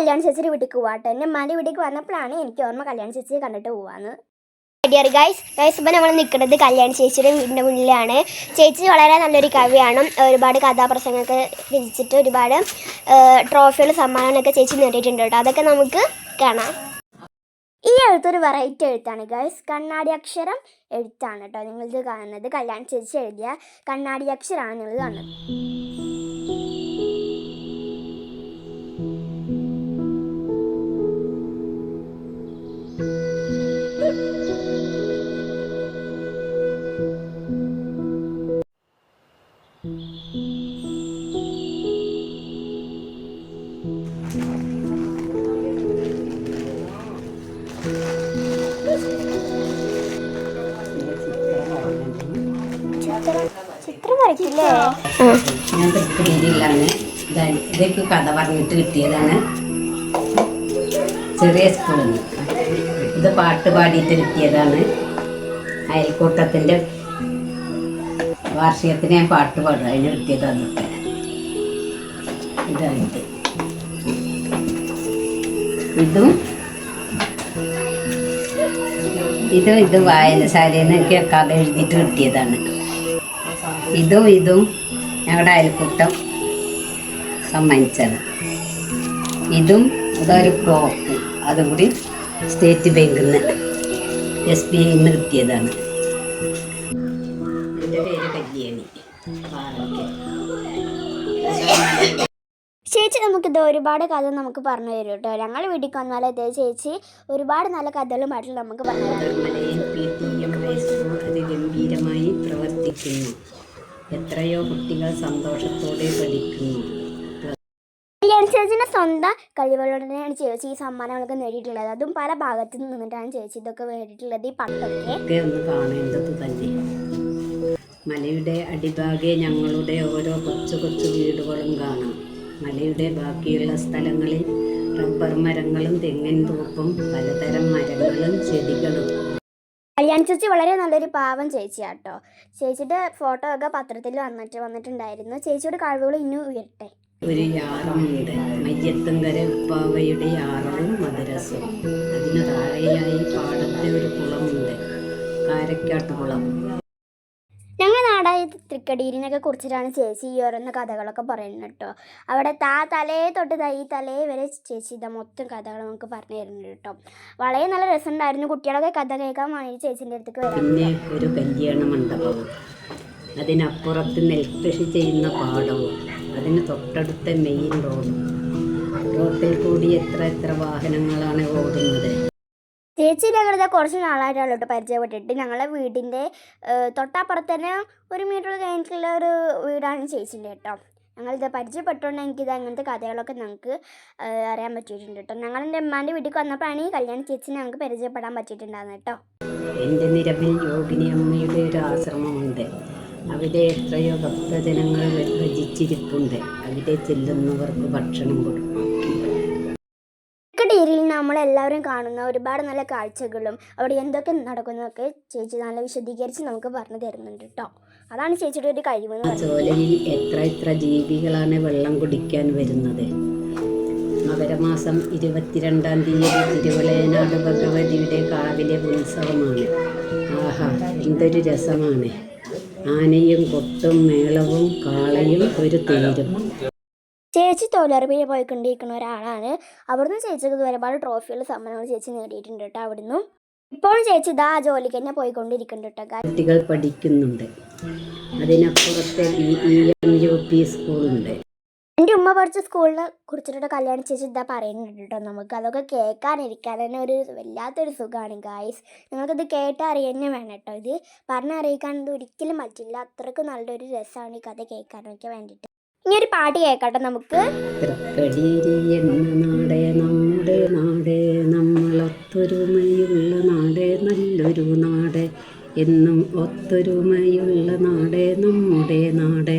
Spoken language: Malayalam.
കല്യാണ ചേച്ചിയുടെ വീട്ടിൽ പോവാട്ടോ എന്റെ ഉമ്മാന്റെ വീട്ടിലേക്ക് വന്നപ്പോഴാണ് എനിക്ക് ഓർമ്മ കല്യാണ ചേച്ചിയെ കണ്ടിട്ട് പോവാന്ന്. ഡിയർ ഗൈസ് ഗൈസ് ഇപ്പം നമ്മൾ നിൽക്കുന്നത് കല്യാണ ചേച്ചിയുടെ വീടിന്റെ മുന്നിലാണ്. ചേച്ചി വളരെ നല്ലൊരു കവിയാണ്. ഒരുപാട് കഥാപ്രസംഗമൊക്കെ രചിച്ചിട്ട് ഒരുപാട് ട്രോഫികൾ സമ്മാനങ്ങളൊക്കെ ചേച്ചി നേടിയിട്ടുണ്ട് കേട്ടോ. അതൊക്കെ നമുക്ക് കാണാം. ഈ എഴുത്തൊരു വെറൈറ്റി എഴുത്താണ് ഗൈസ് കണ്ണാടി അക്ഷരം എഴുത്താണ് കേട്ടോ നിങ്ങളിത് കാണുന്നത്. കല്യാണ ചേച്ചി എഴുതിയ കണ്ണാടി അക്ഷരമാണ് നിങ്ങൾ കാണുന്നത്. ഇതൊക്കെ കഥ പറഞ്ഞിട്ട് കിട്ടിയതാണ്. ചെറിയ സ്കൂളിൽ ഇത് പാട്ട് പാടിയിട്ട് കിട്ടിയതാണ്. അയൽക്കൂട്ടത്തിന്റെ വാർഷികത്തിന് ഞാൻ പാട്ട് പാടും. അതിന് കിട്ടിയതാണ്. ഇതായിട്ട് ഇതും ഇതും ഇതും വായനശാലയിൽ നിന്ന് എനിക്ക് കഥ എഴുതിയിട്ട് കിട്ടിയതാണ്. ഇതും ഇതും ഞങ്ങളുടെ അയൽക്കൂട്ടം സമ്മാനിച്ചത് ഇതും അതൊരു ക്ലോക്ക് അതും കൂടി സ്റ്റേറ്റ് ബാങ്കിൽ നിന്ന് എസ് ബി ഐയിൽ നിന്ന് കിട്ടിയതാണ്. എന്റെ പേര് കല്യാണി. പാലക്കൽ. ചേച്ചി നമുക്കിത് ഒരുപാട് കഥ നമുക്ക് പറഞ്ഞു തരും കേട്ടോ. ഞങ്ങൾ വീട്ടിൽ വന്നാൽ ഇതേ ചേച്ചി ഒരുപാട് നല്ല കഥകളും കഥകളുമായിട്ട് നമുക്ക് പറഞ്ഞു ഗംഭീരമായി പ്രവർത്തിക്കുന്നു. എത്രയോ കുട്ടികൾ സന്തോഷത്തോടെ പഠിക്കുന്നു. ചേച്ചിന്റെ സ്വന്തം കഴിവുകളോടെയാണ് ചേച്ചി ഈ സമ്മാനങ്ങളൊക്കെ നേടിയിട്ടുള്ളത്. അതും പല ഭാഗത്തു നിന്നിട്ടാണ് ചേച്ചി ഇതൊക്കെ നേടിയിട്ടുള്ളത് ഈ പട്ടൊക്കെ ഒന്ന് കാണേണ്ടത് തന്നെ. മലയുടെ അടിഭാഗെ ഞങ്ങളുടെ ഓരോ കൊച്ചു കൊച്ചു വീടുകളും കാണാം. മലയുടെ ബാക്കിയുള്ള സ്ഥലങ്ങളിൽ റബ്ബർ മരങ്ങളും തെങ്ങിൻ തോപ്പും പലതരം മരങ്ങളും ചെടികളും. കല്യാണ ചേച്ചി വളരെ നല്ലൊരു പാവം ചേച്ചിയാട്ടോ. ചേച്ചിയുടെ ഫോട്ടോ ഒക്കെ പത്രത്തിൽ വന്നിട്ട് വന്നിട്ടുണ്ടായിരുന്നു. ചേച്ചിയുടെ കഴിവുകൾ ഇന്നും ഉയരട്ടെ. ഒരു യാറമുണ്ട് മയ്യത്തുങ്കര ഉപ്പാവയുടെ യാറവും മദ്രസും അതിന് താഴെയായി പാടത്തെ ഒരു കുളമുണ്ട്. കാരക്കാട്ട് കുളം. ഞങ്ങൾ നാടായ തൃക്കടീരിനൊക്കെ കുറിച്ചിട്ടാണ് ചേച്ചി ഈ ഓരോന്ന് കഥകളൊക്കെ പറയുന്നത് കേട്ടോ. അവിടെ താ തലേ തൊട്ട് ഈ തലേ വരെ ചേച്ചി ഇതാ മൊത്തം കഥകൾ നമുക്ക് പറഞ്ഞു തരുന്നുണ്ട് കേട്ടോ. വളരെ നല്ല രസമുണ്ടായിരുന്നു. കുട്ടികളൊക്കെ കഥ കേൾക്കാൻ വേണ്ടി ചേച്ചീന്റെ അടുത്തേക്ക് വരാം പിന്നെ ഒരു കല്യാണ മണ്ഡപവും അതിനപ്പുറത്ത് നെൽകൃഷി ചെയ്യുന്ന പാടവും അതിന് തൊട്ടടുത്ത മെയിൻ റോഡും റോഡിൽ കൂടി എത്ര എത്ര വാഹനങ്ങളാണ് ഓടുന്നത്. ചേച്ചി ഞങ്ങളിത് കുറച്ച് നാളായിട്ടാണ് പരിചയപ്പെട്ടിട്ട് ഞങ്ങളെ വീടിന്റെ തൊട്ടപ്പുറത്ത് തന്നെ ഒരു മീറ്റർ കഴിഞ്ഞിട്ടുള്ള ഒരു വീടാണ് ചേച്ചിന്റെ കേട്ടോ. ഞങ്ങളിത് പരിചയപ്പെട്ടുകൊണ്ട് എനിക്കിത് അങ്ങനത്തെ കഥകളൊക്കെ ഞങ്ങൾക്ക് അറിയാൻ പറ്റിയിട്ടുണ്ട് കേട്ടോ. ഞങ്ങളെന്റെ ഉമ്മാന്റെ വീട്ടിൽ വന്നപ്പോഴാണ് ഈ കല്യാണ ചേച്ചി ഞങ്ങൾക്ക് പരിചയപ്പെടാൻ പറ്റിയിട്ടുണ്ടായിരുന്നു കേട്ടോ. എന്റെ നിരവിൽ യോഗിനി അമ്മയുടെ ഒരു ആശ്രമമുണ്ട്. അവിടെ എത്രയോ ഭക്തജനങ്ങൾ ഭജിച്ചിരിപ്പുണ്ട് അവിടെ ചെല്ലുന്നവർക്ക് ഭക്ഷണം കൊടുക്കും. നമ്മളെല്ലാവരും കാണുന്ന ഒരുപാട് നല്ല കാഴ്ചകളും അവിടെ എന്തൊക്കെ നടക്കുന്നതൊക്കെ ചേച്ചി നല്ല വിശദീകരിച്ച് നമുക്ക് പറഞ്ഞു തരുന്നുണ്ട് കേട്ടോ അതാണ് ചേച്ചിയുടെ ഒരു കഴിവ് ജോലിയിൽ എത്ര എത്ര ജീവികളാണ് വെള്ളം കുടിക്കാൻ വരുന്നത്? മകരമാസം ഇരുപത്തിരണ്ടാം തീയതി തിരുവലയനാട് ഭഗവതിയുടെ കാവിലെ ഉത്സവമാണ്. ആഹാ എന്തൊരു രസമാണ്. ആനയും കൊട്ടും മേളവും കാളയും ഒരു തേരും. ചേച്ചി തൊഴിലുറപ്പിൽ പോയിക്കൊണ്ടിരിക്കുന്ന ഒരാളാണ്. അവിടുന്ന് ചേച്ചിക്ക് ഒരുപാട് ട്രോഫികൾ സമ്മാനങ്ങൾ ചേച്ചി നേടിയിട്ടുണ്ട് കേട്ടോ അവിടുന്ന്. ഇപ്പോഴും ചേച്ചി ഇതാ ആ ജോലിക്ക് തന്നെ പോയിക്കൊണ്ടിരിക്കുന്നുണ്ട് കേട്ടോ. കുട്ടികൾ പഠിക്കുന്നുണ്ട്. അതിനപ്പുറത്തെ യു പി സ്കൂളുണ്ട്. എന്റെ ഉമ്മ പഠിച്ച സ്കൂളിനെ കുറിച്ചിട്ട് കല്യാണം ചേച്ചി ഇതാ പറയുന്നുണ്ട് കേട്ടോ നമുക്ക്. അതൊക്കെ കേൾക്കാനിരിക്കാൻ തന്നെ ഒരു വല്ലാത്തൊരു സുഖമാണ് ഗായ്സ് നിങ്ങൾക്കത് കേട്ടറിയാൻ തന്നെ വേണം കേട്ടോ ഇത്. പറഞ്ഞറിയിക്കാൻ ഇത് ഒരിക്കലും പറ്റില്ല. അത്രയ്ക്ക് നല്ലൊരു രസമാണ് ഈ കഥ കേൾക്കാനൊക്കെ വേണ്ടിയിട്ട്. ഇനി ഒരു പാട്ട് കേൾക്കട്ടെ നമുക്ക്. നാടേ നാട് നാട് നല്ലൊരു നാട് എന്നും ഒത്തൊരുമയുള്ള നാടേ നമ്മുടെ നാട്.